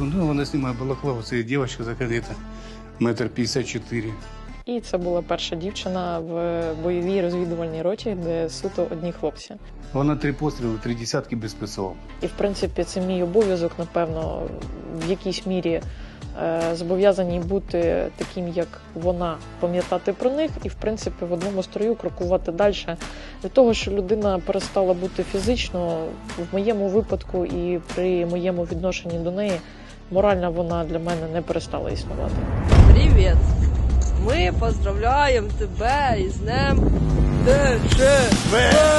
Ну, вона знімає балаклаву, це дівчинка закадита, метр 54. І це була перша дівчина в бойовій розвідувальній роті, де суто одні хлопці. Вона три постріли, три десятки без ПСО. І в принципі, це мій обов'язок, напевно, в якійсь мірі зобов'язані бути таким, як вона, пам'ятати про них, і в принципі в одному строю крокувати далі. Від того, що людина перестала бути фізично, в моєму випадку і при моєму відношенні до неї, морально вона для мене не перестала існувати. Привет! Мы поздравляем тебя и с днем ДШВ!